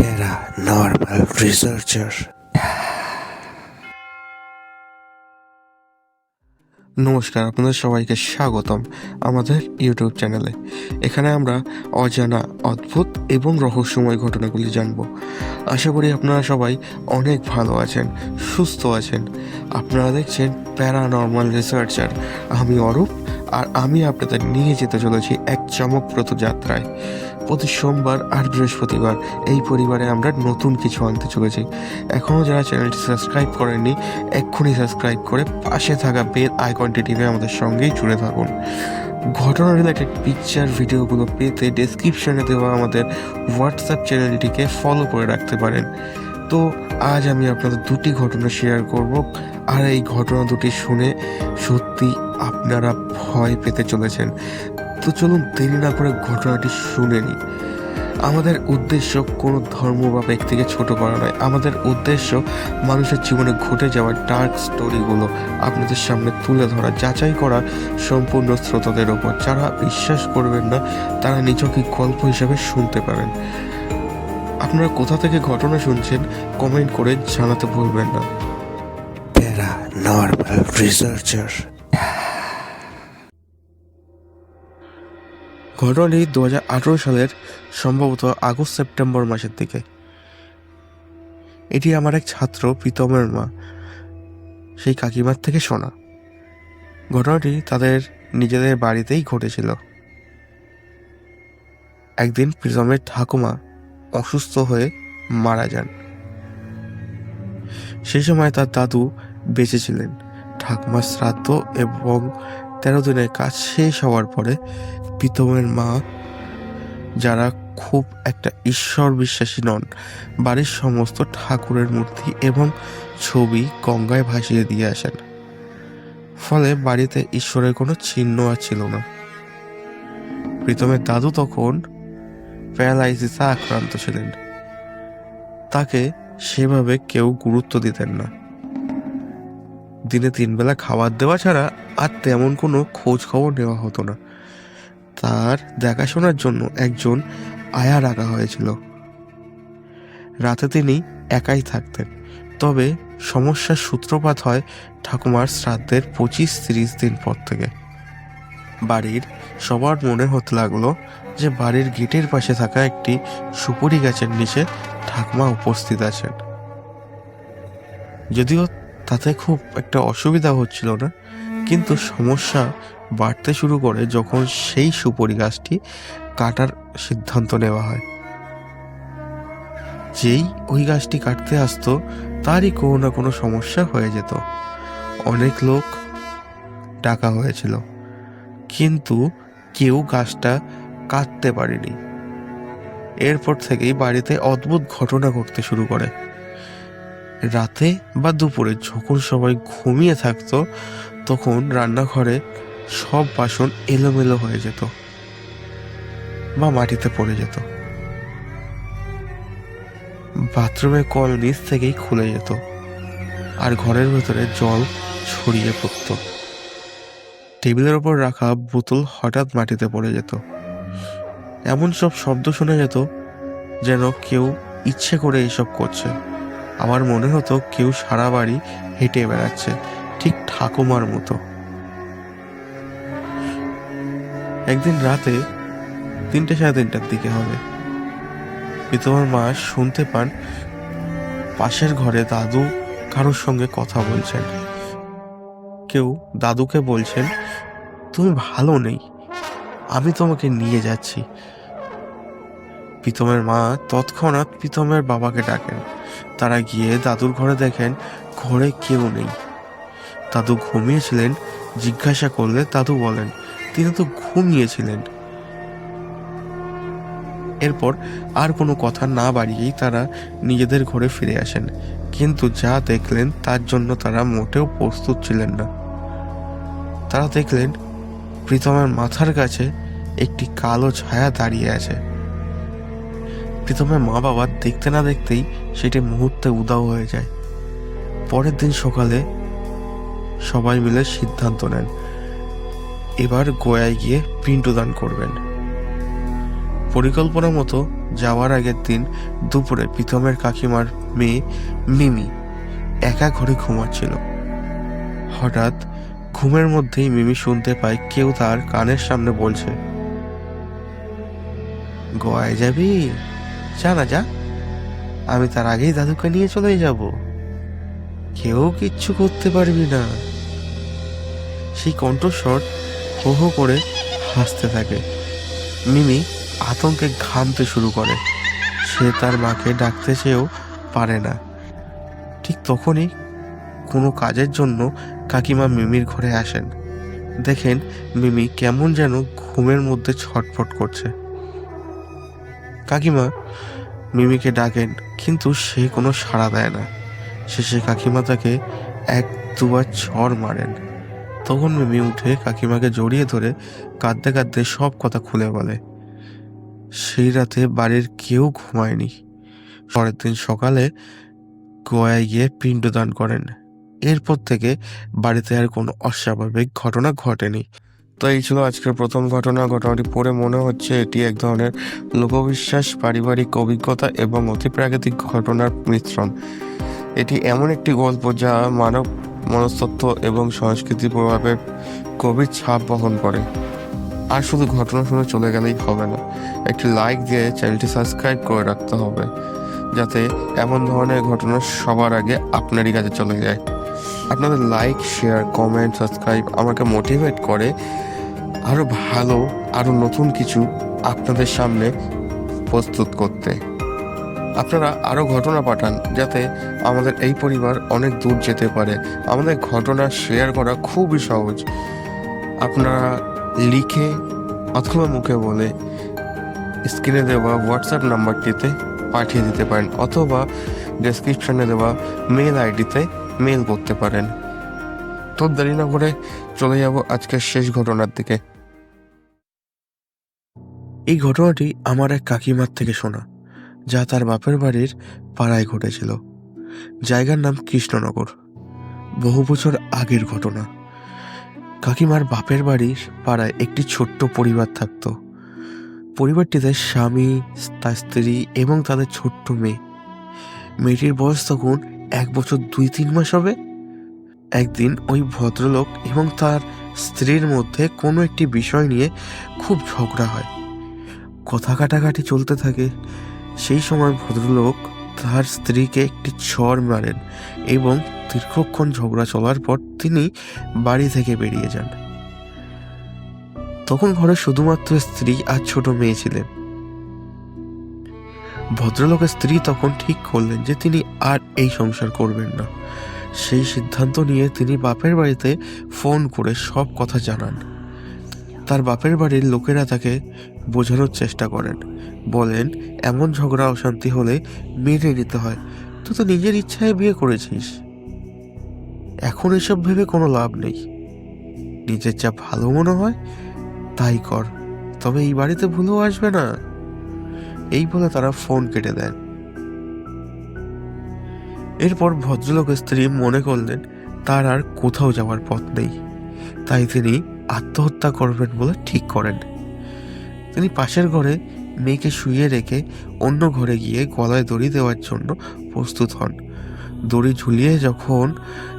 Paranormal Researcher. নমস্কার, আপনাদের সবাইকে স্বাগতম আমাদের ইউটিউব চ্যানেলে। এখানে আমরা অজানা, অদ্ভুত এবং রহস্যময় ঘটনাগুলি জানব। আশা করি আপনারা সবাই অনেক ভালো আছেন, সুস্থ আছেন। আপনারা দেখছেন প্যারানর্মাল রিসার্চার আমি অরূপ, আর আমি আপনাদের নিয়ে যেতে চলেছি এক চমকপ্রদ যাত্রায়। প্রতি সোমবার আর বৃহস্পতিবার এই পরিবারে আমরা নতুন কিছু আনতে চলেছি। এখনও যারা চ্যানেলটি সাবস্ক্রাইব করেননি, এক্ষুনি সাবস্ক্রাইব করে পাশে থাকা বেল আইকনটি টিপে আমাদের সঙ্গেই জুড়ে থাকুন। ঘটনা রিলেটেড পিকচার ভিডিওগুলো পেতে ডেসক্রিপশনে দেওয়া আমাদের হোয়াটসঅ্যাপ চ্যানেলটিকে ফলো করে রাখতে পারেন। তো আজ আমি আপনাদের দুটি ঘটনা শেয়ার করব, আর এই ঘটনা দুটি শুনে সত্যি আপনারা ভয় পেতে চলেছেন। তো চলুন দেরি না করে ঘটনাটি শুনে নিই। আমাদের উদ্দেশ্য কোনো ধর্ম বা ব্যক্তিকে ছোট করা নয়। আমাদের উদ্দেশ্য মানুষের জীবনে ঘটে যাওয়া ডার্ক স্টোরিগুলো আপনাদের সামনে তুলে ধরা, যাচাই করা সম্পূর্ণ শ্রোতাদের ওপর। যারা বিশ্বাস করবেন না, তারা নিজকে গল্প হিসাবে শুনতে পারেন। আপনারা কোথা থেকে ঘটনা শুনছেন কমেন্ট করে জানাতে ভুলবেন না। প্যারানর্মাল রিসার্চার ঘটনাটি দু হাজার আঠেরো সালের সম্ভবত আগস্ট সেপ্টেম্বর মাসের দিকে। এটি আমার এক ছাত্র প্রীতমের মা, সেই কাকিমার থেকে শোনা। ঘটনাটি তাদের নিজেদের বাড়িতেই ঘটেছিল। একদিন প্রীতমের ঠাকুমা অসুস্থ হয়ে মারা যান। সেই সময় তার দাদু বেঁচে ছিলেন। ঠাকুমার শ্রাদ্ধ এবং তেরো দিনের কাজ শেষ হওয়ার পরে প্রীতমের মা, যারা খুব একটা ঈশ্বর বিশ্বাসী নন, বাড়ির সমস্ত ঠাকুরের মূর্তি এবং ছবি গঙ্গায় ভাসিয়ে দিয়ে আসেন। ফলে বাড়িতে ঈশ্বরের কোনো চিহ্ন আর ছিল না। প্রীতমের দাদু তখন প্যারালাইসিসে আক্রান্ত ছিলেন। তাকে সেভাবে কেউ গুরুত্ব দিতেন না। দিনে তিন বেলা খাবার দেওয়া ছাড়া আর তেমন কোনো খোঁজ খবর নেওয়া হতো না। তার দেখাশোনার জন্য একজন আয়া রাখা হয়েছিল। রাতে তিনি একাই থাকতেন। তবে সমস্যার সূত্রপাত হয় ঠাকুমার শ্রাদ্ধের পঁচিশ তিরিশ দিন পর থেকে। বাড়ির সবার মনে হতে লাগল যে বাড়ির গেটের পাশে থাকা একটি সুপুরি গাছের নিচে ঠাকুমা উপস্থিত আছেন। যদিও তাতে খুব একটা অসুবিধা হচ্ছিল না। কিন্তু সমস্যা বাড়তে শুরু করে যখন সেই সুপরি গাছটি কাটার সিদ্ধান্ত নেওয়া হয়। যেই ওই গাছটি কাটতে আসতো, তারই কোনো না কোনো সমস্যা হয়ে যেত। অনেক লোক ডাকা হয়েছিল, কিন্তু কেউ গাছটা কাটতে পারেনি। এরপর থেকেই বাড়িতে অদ্ভুত ঘটনা ঘটতে শুরু করে। রাতে বা দুপুরে যখন সবাই ঘুমিয়ে থাকতো, তখন রান্নাঘরে সব বাসন এলোমেলো হয়ে যেত বা মাটিতে পড়ে যেত। বাথরুমের কল নিচ থেকেই খুলে যেত আর ঘরের ভেতরে জল ছড়িয়ে পড়ত। টেবিলের ওপর রাখা বোতল হঠাৎ মাটিতে পড়ে যেত। এমন সব শব্দ শোনা যেত যেন কেউ ইচ্ছে করে এসব করছে। আমার মনে হতো কেউ সারা বাড়ি হেঁটে বেড়াচ্ছে, ঠিক ঠাকুমার মতো। একদিন রাতে তিনটে সাড়ে তিনটার দিকে হবে। তোমার মা শুনতে পান, পাশের ঘরে দাদু কারোর সঙ্গে কথা বলছেন। কেউ দাদুকে বলছেন, তুমি ভালো নেই, আমি তোমাকে নিয়ে যাচ্ছি। প্রীতমের মা তৎক্ষণাৎ প্রীতমের বাবাকে ডাকেন। তারা গিয়ে দাদুর ঘরে দেখেন ঘরে কেউ নেই। দাদু ঘুমিয়েছিলেন, জিজ্ঞাসা করলে দাদু বলেন, তিনি তো ঘুমিয়েছিলেন। এরপর আর কোনো কথা না বাড়িয়েই তারা নিজেদের ঘরে ফিরে আসেন। কিন্তু যা দেখলেন তার জন্য তারা মোটেও প্রস্তুত ছিলেন না। তারা দেখলেন প্রীতমের মাথার কাছে একটি কালো ছায়া দাঁড়িয়ে আছে। প্রীতমের মা বাবা দেখতে না দেখতেই সেটি মুহূর্তে উদাও হয়ে যায়। পরের দিন সকালে সবাই মিলে সিদ্ধান্ত নেন। এবার গোয়ায় গিয়ে পিণ্ডদান করবেন। পরিকল্পনা মতো যাওয়ার আগের দিন দুপুরে প্রীতমের কাকিমার মেয়ে মিমি একা ঘরে ঘুমাচ্ছিল। হঠাৎ ঘুমের মধ্যেই মিমি শুনতে পায় কেউ তার কানের সামনে বলছে, গোয়ায় যাবি? যা না যা আমি তার আগেই দাদুকে নিয়ে চলে যাব। কেউ কিচ্ছু করতে পারবি না। সেই কণ্ঠস্বর হো হো করে হাসতে থাকে। মিমি আতঙ্কে ঘামতে শুরু করে। সে তার মাকে ডাকতে চেয়েও পারে না। ঠিক তখনই কোনো কাজের জন্য কাকিমা মিমির ঘরে আসেন। দেখেন মিমি কেমন যেন ঘুমের মধ্যে ছটফট করছে। কাকিমা মিমিকে ডাকেন, কিন্তু সে কোনো সাড়া দেয় না। শেষে কাকিমা তাকে এক দুবার চড় মারেন। তখন মিমি উঠে কাকিমাকে জড়িয়ে ধরে কাঁদতে কাঁদতে সব কথা খুলে বলে। সেই রাতে বাড়ির কেউ ঘুমায়নি। পরের দিন সকালে গোয়ায় গিয়ে পিণ্ডদান করেন। এরপর থেকে বাড়িতে আর কোনো অস্বাভাবিক ঘটনা ঘটেনি। তো এই ছিল। আজকের প্রথম ঘটনা, ঘটনাটি পড়ে মনে হচ্ছে এটি এক ধরনের লোকবিশ্বাস, পারিবারিক অভিজ্ঞতা এবং অতিপ্রাকৃতিক ঘটনার মিশ্রণ। এটি এমন একটি গল্প যা মানব মনস্তত্ত্ব এবং সংস্কৃতি প্রভাবের গভীর ছাপ বহন করে। আর শুধু ঘটনা শুনে চলে গেলেই হবে না, একটি লাইক দিয়ে চ্যানেলটি সাবস্ক্রাইব করে রাখতে হবে, যাতে এমন ধরনের ঘটনা সবার আগে আপনারই কাছে চলে যায়। আপনাদের লাইক শেয়ার কমেন্ট সাবস্ক্রাইব আমাকে মোটিভেট করে আরও ভালো আরও নতুন কিছু আপনাদের সামনে প্রস্তুত করতে। আপনারা আরও ঘটনা পাঠান যাতে আমাদের এই পরিবার অনেক দূর যেতে পারে। আমাদের ঘটনা শেয়ার করা খুবই সহজ। আপনারা লিখে অথবা মুখে বলে স্ক্রিনে দেওয়া হোয়াটসঅ্যাপ নাম্বারটিতে পাঠিয়ে দিতে পারেন অথবা ডেসক্রিপশনে দেওয়া মেল আইডিতে মেল করতে পারেন। তো দেরি না করে চলে যাব আজকের শেষ ঘটনার দিকে। এই ঘটনাটি আমার এক কাকিমার থেকে শোনা, যা তার বাপের বাড়ির পাড়ায় ঘটেছিল। জায়গার নাম কৃষ্ণনগর। বহু বছর আগের ঘটনা। কাকিমার বাপের বাড়ির পাড়ায় একটি ছোট্ট পরিবার থাকত। পরিবারটিতে স্বামী, তার স্ত্রী এবং তাদের ছোট্ট মেয়ে। মেয়েটির বয়স তখন এক বছর দুই তিন মাস হবে। একদিন ওই ভদ্রলোক এবং তার স্ত্রীর মধ্যে কোনো একটি বিষয় নিয়ে খুব ঝগড়া হয়। কথা কাটাকাটি চলতে থাকে। সেই সময় ভদ্রলোক তার স্ত্রীকে একটি ছড় মারেন এবং দীর্ঘক্ষণ ঝগড়া চলার পর তিনি বাড়ি থেকে বেরিয়ে যান। তখন ঘরে শুধুমাত্র স্ত্রী আর ছোট মেয়ে ছিলেন। ভদ্রলোকের স্ত্রী তখন ঠিক করলেন যে তিনি আর এই সংসার করবেন না। সেই সিদ্ধান্ত নিয়ে তিনি বাপের বাড়িতে ফোন করে সব কথা জানান। তার বাপের বাড়ির লোকেরা তাকে বোঝানোর চেষ্টা করেন। বলেন, এমন ঝগড়া, অশান্তি হলে মেনে নিতে হয়। তুই তো নিজের ইচ্ছায় বিয়ে করেছিস। এখন এসব ভেবে কোনো লাভ নেই। নিজের যা ভালো মনে হয়, তাই কর। তবে এই বাড়িতে ভুলেও আসবে না। এই বলে তারা ফোন কেটে দেন। এরপর ভদ্রলোক স্ত্রী মনে করলেন, তার আর কোথাও যাওয়ার পথ নেই। তাই তিনি আত্মহত্যা করবেন বলে ঠিক করেন। তিনি পাশের ঘরে মেয়েকে শুয়ে রেখে অন্য ঘরে গিয়ে গলায় দড়ি দেওয়ার জন্য প্রস্তুত হন। দড়ি ঝুলিয়ে যখন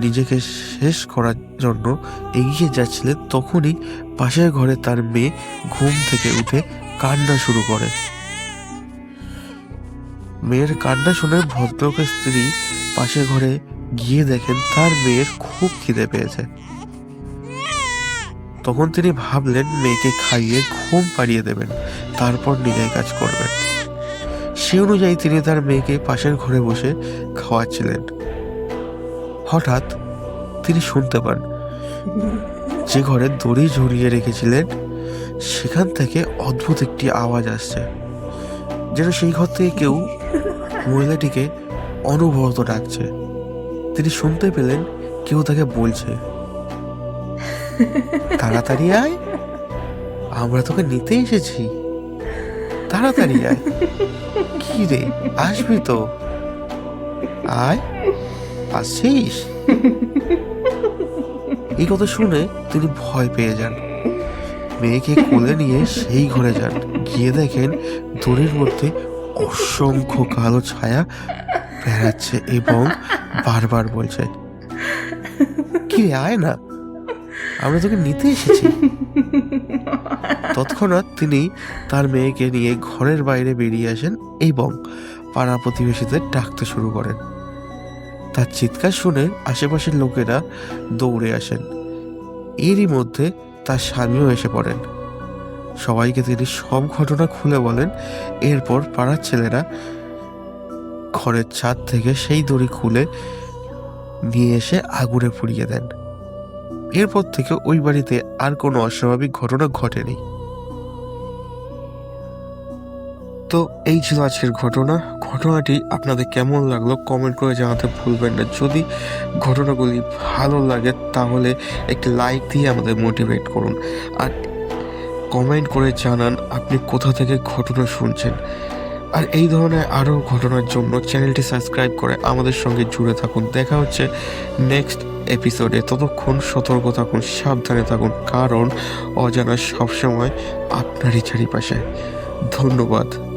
নিজেকে শেষ করার জন্য এগিয়ে যাচ্ছিলেন, তখনই পাশের ঘরে তার মেয়ে ঘুম থেকে উঠে কান্না শুরু করে। মেয়ের কান্না শুনে ভদ্রলোকের স্ত্রী পাশের ঘরে গিয়ে দেখেন তার মেয়ের খুব খিদে পেয়েছে। তখন তিনি ভাবলেন, মেয়েকে খাইয়ে ঘুম পাড়িয়ে দেবেন, তারপর নিজের কাজ করবেন। সে অনুযায়ী তিনি তার মেয়েকে পাশের ঘরে বসে খাওয়াচ্ছিলেন। হঠাৎ তিনি শুনতে পান, যে ঘরে দড়ি ঝরিয়ে রেখেছিলেন, সেখান থেকে অদ্ভুত একটি আওয়াজ আসছে, যেন সেই ঘর থেকে কেউ মহিলাটিকে অনবরত ডাকছে। তিনি শুনতে পেলেন, কেউ তাকে বলছে, তাড়াতাড়ি আয়, আমরা তোকে নিতে এসেছি। তাড়াতাড়ি আয়। কি রে, আসবি তো। আয় আসছিস এই কথা শুনে তিনি ভয় পেয়ে যান। মেয়েকে কোলে নিয়ে সেই ঘরে যান। গিয়ে দেখেন দড়ির মধ্যে অসংখ্য কালো ছায়া বেড়াচ্ছে এবং বারবার বলছে, কি আয় না। আমরা তোকে নিতে এসেছি। তৎক্ষণাৎ তিনি তার মেয়েকে নিয়ে ঘরের বাইরে বেরিয়ে আসেন এবং পাড়া প্রতিবেশীদের ডাকতে শুরু করেন। তার চিৎকার শুনে আশেপাশের লোকেরা দৌড়ে আসেন। এরই মধ্যে তার স্বামীও এসে পড়েন। সবাইকে তিনি সব ঘটনা খুলে বলেন। এরপর পাড়ার ছেলেরা ঘরের ছাদ থেকে সেই দড়ি খুলে নিয়ে এসে আগুনে পুড়িয়ে দেন। এরপর থেকে ওই বাড়িতে আর কোনো অস্বাভাবিক ঘটনা ঘটেনি। তো এই ছিল আজকের ঘটনা। ঘটনাটি আপনাদের কেমন লাগল কমেন্ট করে জানাতে ভুলবেন না। যদি ঘটনাগুলি ভালো লাগে তাহলে একটি লাইক দিয়ে আমাদের মোটিভেট করুন। আর কমেন্ট করে জানান আপনি কোথা থেকে ঘটনা শুনছেন। আর এই ধরনের আরও ঘটনার জন্য চ্যানেলটি সাবস্ক্রাইব করে আমাদের সঙ্গে জুড়ে থাকুন। দেখা হচ্ছে নেক্সট এপিসোডে। ততক্ষণ সতর্ক থাকুন, সাবধানে থাকুন, কারণ অজানা সবসময় আপনারই চারিপাশে। ধন্যবাদ।